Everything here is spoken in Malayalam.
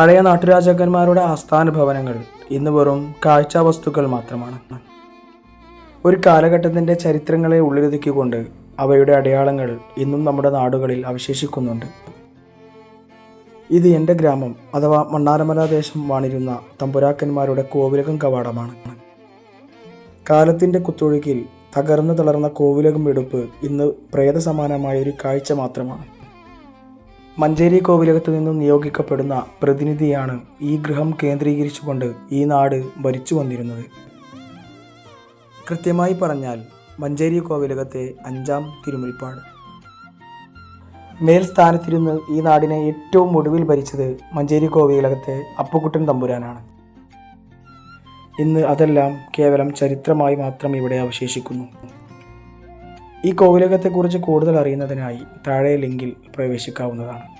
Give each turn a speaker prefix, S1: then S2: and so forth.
S1: പഴയ നാട്ടുരാജാക്കന്മാരുടെ ആസ്ഥാന ഭവനങ്ങൾ ഇന്ന് വെറും കാഴ്ചാ വസ്തുക്കൾ മാത്രമാണ്. ഒരു കാലഘട്ടത്തിന്റെ ചരിത്രങ്ങളെ ഉള്ളിലൊതുക്കിക്കൊണ്ട് അവയുടെ അടയാളങ്ങൾ ഇന്നും നമ്മുടെ നാടുകളിൽ അവശേഷിക്കുന്നുണ്ട്. ഇത് എന്റെ ഗ്രാമം അഥവാ മണ്ണാരമല ദേശം വാണിരുന്ന തമ്പുരാക്കന്മാരുടെ കോവിലകം കവാടമാണ്. കാലത്തിന്റെ കുത്തൊഴുക്കിൽ തകർന്നു തളർന്ന കോവിലകം എടുപ്പ് ഇന്ന് പ്രേതസമാനമായ ഒരു കാഴ്ച മാത്രമാണ്. മഞ്ചേരി കോവിലകത്ത് നിന്നും നിയോഗിക്കപ്പെടുന്ന പ്രതിനിധിയാണ് ഈ ഗൃഹം കേന്ദ്രീകരിച്ചുകൊണ്ട് ഈ നാട് ഭരിച്ചു വന്നിരുന്നത്. കൃത്യമായി പറഞ്ഞാൽ മഞ്ചേരി കോവിലകത്തെ അഞ്ചാം തിരുമുൽപ്പാട്. മേൽസ്ഥാനത്തിരുന്ന് ഈ നാടിനെ ഏറ്റവും ഒടുവിൽ ഭരിച്ചത് മഞ്ചേരി കോവിലകത്തെ അപ്പുക്കുട്ടൻ തമ്പുരാനാണ്. ഇന്ന് അതെല്ലാം കേവലം ചരിത്രമായി മാത്രം ഇവിടെ അവശേഷിക്കുന്നു. ഈ കോവിലകത്തെക്കുറിച്ച് കൂടുതൽ അറിയുന്നതിനായി താഴെ ലിങ്കിൽ പ്രവേശിക്കാവുന്നതാണ്.